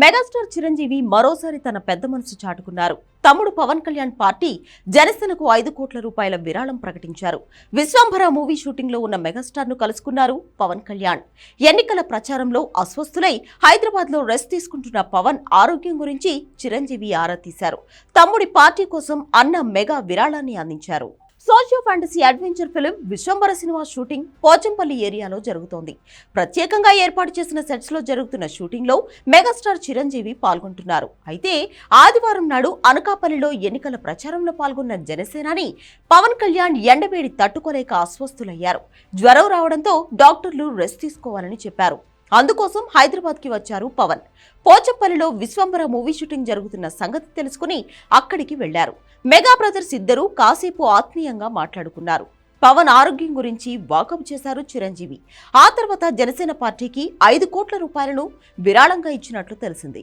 Megastar Chiranjeevi మరోసారి తన పెద్ద మనసు చాటుకున్నారు. తమ్ముడు పవన్ కళ్యాణ్ పార్టీ జనసేనకు ఐదు కోట్ల రూపాయల విరాళం ప్రకటించారు. విశ్వంభర మూవీ షూటింగ్లో ఉన్న మెగాస్టార్ను కలుసుకున్నారు పవన్ కళ్యాణ్. ఎన్నికల ప్రచారంలో అస్వస్థులై హైదరాబాద్లో రెస్ట్ తీసుకుంటున్న పవన్ ఆరోగ్యం గురించి చిరంజీవి ఆరా తీశారు. తమ్ముడి పార్టీ కోసం అన్న మెగా విరాళాన్ని అందించారు. Socio fantasy adventure film Vishwambhara cinema shooting Pochampally ఏరియాలో జరుగుతోంది. ప్రత్యేకంగా ఏర్పాటు చేసిన సెట్స్లో జరుగుతున్న షూటింగ్లో మెగాస్టార్ చిరంజీవి పాల్గొంటున్నారు. అయితే ఆదివారం నాడు అనకాపల్లిలో ఎన్నికల ప్రచారంలో పాల్గొన్న జనసేనాని పవన్ కళ్యాణ్ ఎండవేడి తట్టుకోలేక అస్వస్థులయ్యారు. జ్వరం రావడంతో డాక్టర్లు రెస్ట్ తీసుకోవాలని చెప్పారు. అందుకోసం హైదరాబాద్కి వచ్చారు పవన్. పోచంపల్లిలో విశ్వంబర మూవీ షూటింగ్ జరుగుతున్న సంగతి తెలుసుకుని అక్కడికి వెళ్ళారు మెగా బ్రదర్స్ ఇద్దరూ కాసేపు ఆత్మీయంగా మాట్లాడుకున్నారు. పవన్ ఆరోగ్యం గురించి వాకప్ చేశారు చిరంజీవి. ఆ తర్వాత జనసేన పార్టీకి ఐదు కోట్ల రూపాయలను విరాళంగా ఇచ్చినట్లు తెలిసింది.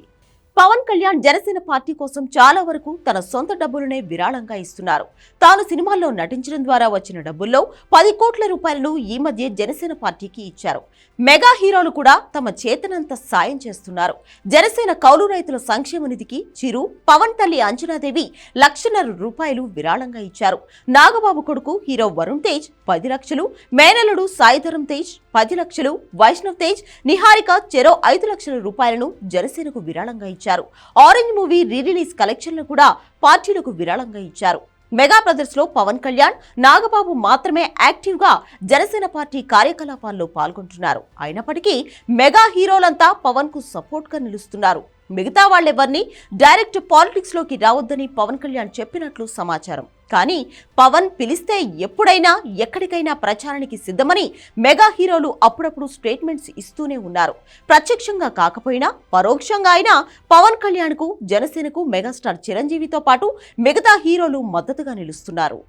పవన్ కళ్యాణ్ జనసేన పార్టీ కోసం చాలా వరకు తన సొంత డబ్బులనే విరాళంగా ఇస్తున్నారు. తాను సినిమాల్లో నటించడం ద్వారా వచ్చిన డబ్బుల్లో పది కోట్ల రూపాయలను ఈ మధ్య జనసేన పార్టీకి ఇచ్చారు. మెగా హీరోలు కూడా తమ చేతనంత సాయం చేస్తున్నారు. జనసేన కౌలు రైతుల సంక్షేమ నిధికి చిరు పవన్ తల్లి అంజనాదేవి లక్షన్నర రూపాయలు విరాళంగా ఇచ్చారు. నాగబాబు కొడుకు హీరో వరుణ్ తేజ్ పది లక్షలు మేనలుడు సాయిధరం తేజ్ పది లక్షలు వైష్ణవ్ తేజ్ నిహారిక చెరో ఐదు లక్షల రూపాయలను జనసేనకు విరాళంగా ఇచ్చారు. ఇచ్చారు ఆరెంజ్ మూవీ రీ రిలీజ్ కలెక్షన్లు కూడా పార్టీలకు విరాళంగా ఇచ్చారు. మెగా బ్రదర్స్లో పవన్ కళ్యాణ్ నాగబాబు మాత్రమే యాక్టివ్గా జనసేన పార్టీ కార్యకలాపాల్లో పాల్గొంటున్నారు. అయినప్పటికీ మెగా హీరోలంతా పవన్కు సపోర్ట్గా నిలుస్తున్నారు. మిగతా వాళ్ళెవరిని డైరెక్ట్ పాలిటిక్స్లోకి రావద్దని పవన్ కళ్యాణ్ చెప్పినట్లు సమాచారం. కానీ పవన్ పిలిస్తే ఎప్పుడైనా ఎక్కడికైనా ప్రచారానికి సిద్ధమని మెగా హీరోలు అప్పుడప్పుడు స్టేట్మెంట్స్ ఇస్తూనే ఉన్నారు. ప్రత్యక్షంగా కాకపోయినా పరోక్షంగా అయినా పవన్ కళ్యాణ్కు జనసేనకు మెగాస్టార్ చిరంజీవితో పాటు మిగతా హీరోలు మద్దతుగా నిలుస్తున్నారు.